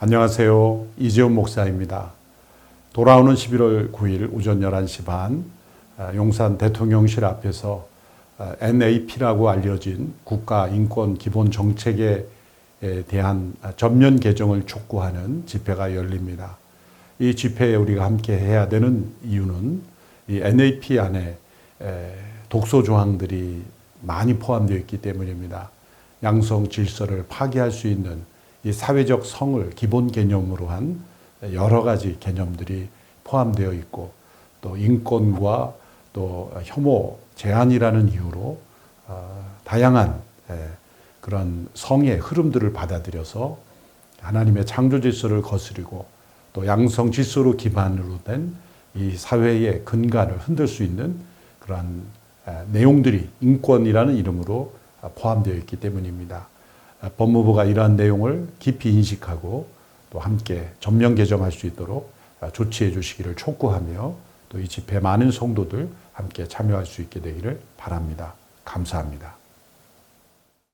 안녕하세요. 이재훈 목사입니다. 돌아오는 11월 9일 오전 11시 반 아, 용산 대통령실 앞에서 아, NAP라고 알려진 국가 인권 기본 정책에 대한 전면 개정을 촉구하는 집회가 열립니다. 이 집회에 우리가 함께 해야 되는 이유는 이 NAP 안에 에, 독소 조항들이 많이 포함되어 있기 때문입니다. 양성 질서를 파괴할 수 있는 이 사회적 성을 기본 개념으로 한 여러 가지 개념들이 포함되어 있고 또 인권과 또 혐오 제한이라는 이유로 어, 다양한 에, 그런 성의 흐름들을 받아들여서 하나님의 창조 질서를 거스리고 또 양성 질서로 기반으로 된 이 사회의 근간을 흔들 수 있는 에, 내용들이 인권이라는 이름으로 아, 포함되어 있기 때문입니다. 아, 법무부가 이러한 내용을 깊이 인식하고 또 함께 전면 개정할 수 있도록 아, 조치해 주시기를 촉구하며 또 이 집회 많은 성도들 함께 참여할 수 있게 되기를 바랍니다. 감사합니다.